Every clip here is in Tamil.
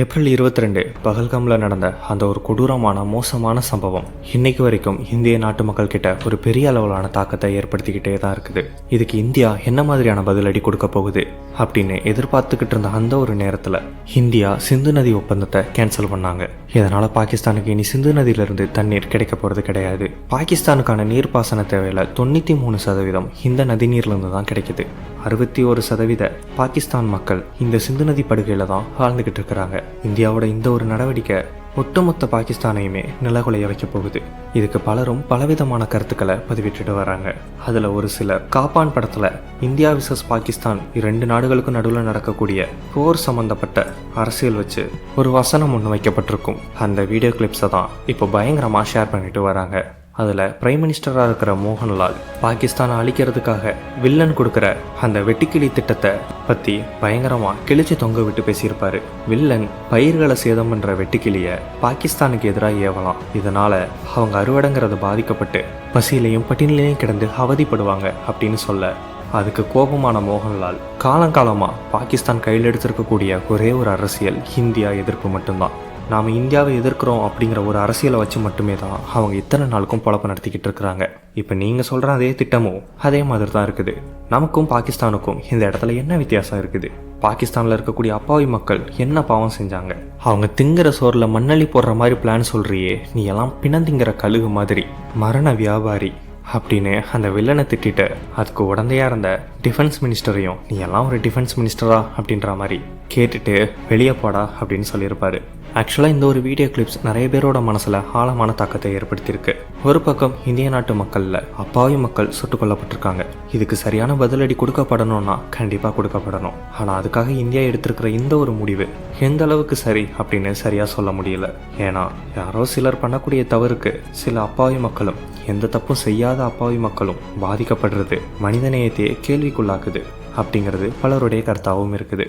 ஏப்ரல் இருபத்தி ரெண்டு பகல்காமில் நடந்த அந்த ஒரு கொடூரமான மோசமான சம்பவம் இன்னைக்கு வரைக்கும் இந்திய நாட்டு மக்கள் கிட்ட ஒரு பெரிய அளவிலான தாக்கத்தை ஏற்படுத்திக்கிட்டே தான் இருக்குது. இதுக்கு இந்தியா என்ன மாதிரியான பதிலடி கொடுக்க போகுது அப்படின்னு எதிர்பார்த்துக்கிட்டு இருந்த அந்த ஒரு நேரத்தில் இந்தியா சிந்து நதி ஒப்பந்தத்தை கேன்சல் பண்ணாங்க. இதனால பாகிஸ்தானுக்கு இனி சிந்து நதியிலிருந்து தண்ணீர் கிடைக்க போகிறது கிடையாது. பாகிஸ்தானுக்கான நீர்ப்பாசன தேவையில தொண்ணூற்றி மூணு சதவீதம் இந்த நதிநீர்லேருந்து தான் கிடைக்குது. அறுபத்தி ஒரு சதவீத பாகிஸ்தான் மக்கள் இந்த சிந்து நதி படுகையில் தான் வாழ்ந்துக்கிட்டு இருக்கிறாங்க. இந்தியாவோட இந்த ஒரு நடவடிக்கை ஒட்டுமொத்த பாகிஸ்தானையுமே நிலகுலைய வைக்க போகுது. இதுக்கு பலரும் பலவிதமான கருத்துக்களை பதிவிட்டுட்டு வராங்க. அதில் ஒரு சிலர் காப்பான் படத்தில் இந்தியா விசஸ் பாகிஸ்தான் இரண்டு நாடுகளுக்கும் நடுவில் நடக்கக்கூடிய போர் சம்பந்தப்பட்ட அரசியல் வச்சு ஒரு வசனம் ஒன்று வைக்கப்பட்டிருக்கும். அந்த வீடியோ கிளிப்ஸை தான் இப்போ பயங்கரமாக ஷேர் பண்ணிட்டு வராங்க. அதில் பிரைம் மினிஸ்டராக இருக்கிற மோகன்லால் பாகிஸ்தானை அழிக்கிறதுக்காக வில்லன் கொடுக்குற அந்த வெட்டிக்கிளி திட்டத்தை பற்றி பயங்கரமாக கிழிச்சு தொங்க விட்டு பேசியிருப்பார். வில்லன் பயிர்களை சேதம் பண்ணுற வெட்டுக்கிளியை பாகிஸ்தானுக்கு எதிராக ஏவலாம். இதனால் அவங்க அறுவடைங்கிறது பாதிக்கப்பட்டு பசியிலையும் பட்டினிலையும் கிடந்து அவதிப்படுவாங்க அப்படின்னு சொல்ல அதுக்கு கோபமான மோகன்லால் காலங்காலமாக பாகிஸ்தான் கையில் எடுத்திருக்கக்கூடிய ஒரே ஒரு அரசியல் இந்தியா எதிர்ப்பு மட்டும்தான். நாம் இந்தியாவை எதிர்க்கிறோம் அப்படிங்கிற ஒரு அரசியலை வச்சு மட்டுமே தான் அவங்க இத்தனை நாளுக்கும் பொழப்பு நடத்திக்கிட்டு இருக்கிறாங்க. இப்போ நீங்கள் சொல்கிற அதே திட்டமும் அதே மாதிரி தான் இருக்குது. நமக்கும் பாகிஸ்தானுக்கும் இந்த இடத்துல என்ன வித்தியாசம் இருக்குது? பாகிஸ்தானில் இருக்கக்கூடிய அப்பாவி மக்கள் என்ன பாவம் செஞ்சாங்க? அவங்க திங்கிற சோறில் மண்ணள்ளி போடுற மாதிரி பிளான் சொல்கிறியே நீ எல்லாம் பிணந்திங்கிற கழுகு மாதிரி மரண வியாபாரி அப்படின்னு அந்த வில்லனை திட்டிட்டு அதுக்கு உடந்தையாக இருந்த டிஃபென்ஸ் மினிஸ்டரையும் நீ எல்லாம் ஒரு டிஃபென்ஸ் மினிஸ்டரா அப்படின்ற மாதிரி கேட்டுட்டு வெளியே போடா அப்படின்னு சொல்லியிருப்பாரு. ஆக்சுவலாக இந்த ஒரு வீடியோ கிளிப்ஸ் நிறைய பேரோட மனசில் ஆழமான தாக்கத்தை ஏற்படுத்தியிருக்கு. ஒரு பக்கம் இந்திய நாட்டு மக்களில் அப்பாவி மக்கள் சுட்டுக் கொல்லப்பட்டிருக்காங்க. இதுக்கு சரியான பதிலடி கொடுக்கப்படணும்னா கண்டிப்பாக கொடுக்கப்படணும். ஆனால் அதுக்காக இந்தியா எடுத்திருக்கிற இந்த ஒரு முடிவு எந்த அளவுக்கு சரி அப்படின்னு சரியாக சொல்ல முடியல. ஏன்னா யாரோ சிலர் பண்ணக்கூடிய தவறுக்கு சில அப்பாவி மக்களும் எந்த தப்பும் செய்யாத அப்பாவி மக்களும் பாதிக்கப்படுறது மனிதநேயத்தையே கேள்விக்குள்ளாக்குது. அப்படிங்கிறது பலருடைய கருத்தாகவும் இருக்குது.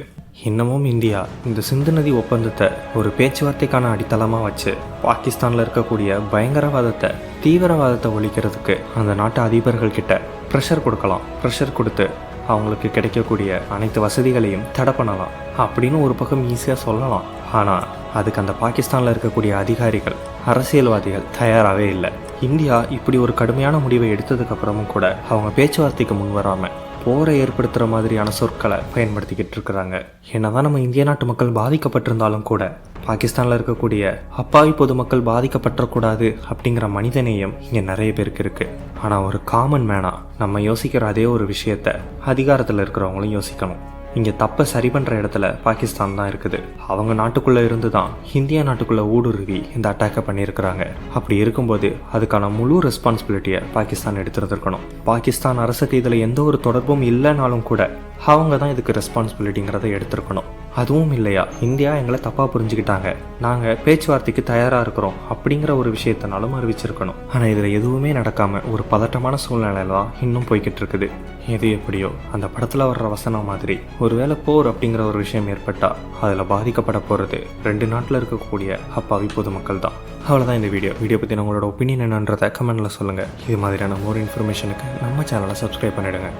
இன்னமும் இந்தியா இந்த சிந்து நதி ஒப்பந்தத்தை ஒரு பேச்சுவார்த்தைக்கான அடித்தளமாக வச்சு பாகிஸ்தானில் இருக்கக்கூடிய பயங்கரவாதத்தை தீவிரவாதத்தை ஒழிக்கிறதுக்கு அந்த நாட்டு அதிபர்கள் கிட்ட ப்ரெஷர் கொடுக்கலாம். ப்ரெஷர் கொடுத்து அவங்களுக்கு கிடைக்கக்கூடிய அனைத்து வசதிகளையும் தடை பண்ணலாம் அப்படின்னு ஒரு பக்கம் ஈஸியாக சொல்லலாம். ஆனால் அதுக்கு அந்த பாகிஸ்தானில் இருக்கக்கூடிய அதிகாரிகள் அரசியல்வாதிகள் தயாராகவே இல்லை. இந்தியா இப்படி ஒரு கடுமையான முடிவை எடுத்ததுக்கப்புறமும் கூட அவங்க பேச்சுவார்த்தைக்கு முன் வராமல் போரை ஏற்படுத்துகிற மாதிரியான சொற்களை பயன்படுத்திக்கிட்டு இருக்கிறாங்க. என்னதான் நம்ம இந்திய நாட்டு மக்கள் பாதிக்கப்பட்டிருந்தாலும் கூட பாகிஸ்தானில் இருக்கக்கூடிய அப்பாவி பொதுமக்கள் பாதிக்கப்பட்டக்கூடாது அப்படிங்கிற மனிதநேயம் இங்கே நிறைய பேருக்கு இருக்குது ஆனால் ஒரு காமன் மேனா நம்ம யோசிக்கிற அதே ஒரு விஷயத்த அதிகாரத்தில் இருக்கிறவங்களும் யோசிக்கணும். இங்கே தப்பை சரி பண்ணுற இடத்துல பாகிஸ்தான் தான் இருக்குது. அவங்க நாட்டுக்குள்ளே இருந்து தான் இந்தியா நாட்டுக்குள்ளே ஊடுருவி இந்த அட்டாக்கை பண்ணியிருக்கிறாங்க. அப்படி இருக்கும்போது அதுக்கான முழு ரெஸ்பான்சிபிலிட்டியை பாகிஸ்தான் எடுத்துருந்துருக்கணும். பாகிஸ்தான் அரசுக்கு இதில் எந்த ஒரு தொடர்பும் இல்லைனாலும் கூட அவங்க தான் இதுக்கு ரெஸ்பான்சிபிலிட்டிங்கிறத எடுத்திருக்கணும். அதுவும் இல்லையா? இந்தியா எங்களை தப்பாக புரிஞ்சுக்கிட்டாங்க. நாங்கள் பேச்சுவார்த்தைக்கு தயாராக இருக்கிறோம் அப்படிங்கிற ஒரு விஷயத்தினாலும் அறிவிச்சிருக்கணும். ஆனால் இதில் எதுவுமே நடக்காமல் ஒரு பதட்டமான சூழ்நிலையில தான் இன்னும் போய்கிட்டு இருக்குது. எது எப்படியோ அந்த படத்தில் வர்ற வசனம் மாதிரி. ஒருவேளை போர் அப்படிங்கிற ஒரு விஷயம் ஏற்பட்டால் அதில் பாதிக்கப்பட போகிறது ரெண்டு நாட்டில் இருக்கக்கூடிய அப்பாவி பொதுமக்கள் தான். அவ்வளோதான் இந்த வீடியோ. வீடியோ பற்றி உங்களோட ஒப்பீனியன் என்னன்றதை கமெண்ட்டில் சொல்லுங்கள் இது மாதிரியான மோர் இன்ஃபர்மேஷனுக்கு நம்ம சேனலை சப்ஸ்கிரைப் பண்ணிவிடுங்க